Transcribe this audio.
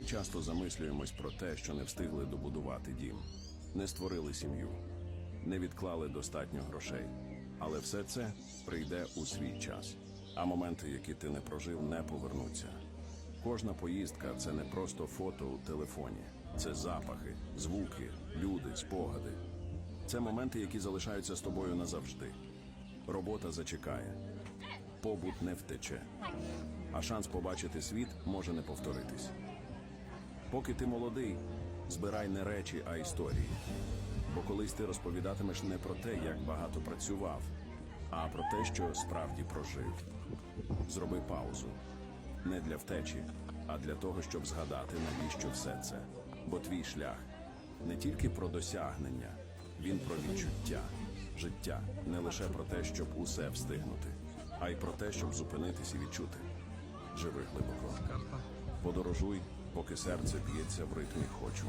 Ми часто замислюємось про те, що не встигли добудувати дім, не створили сім'ю, не відклали достатньо грошей. Але все це прийде у свій час. А моменти, які ти не прожив, не повернуться. Кожна поїздка це не просто фото у телефоні, це запахи, звуки, люди, спогади. Це моменти, які залишаються з тобою назавжди. Робота зачекає, побут не втече, а шанс побачити світ може не повторитись. Поки ти молодий, збирай не речі, а історії. Бо колись ти розповідатимеш не про те, як багато працював, а про те, що справді прожив. Зроби паузу. Не для втечі, а для того, щоб згадати, навіщо все це. Бо твій шлях не тільки про досягнення, він про відчуття. Життя не лише про те, щоб усе встигнути, а й про те, щоб зупинитись і відчути. Живи глибоко. Подорожуй, поки серце б'ється в ритмі хочу.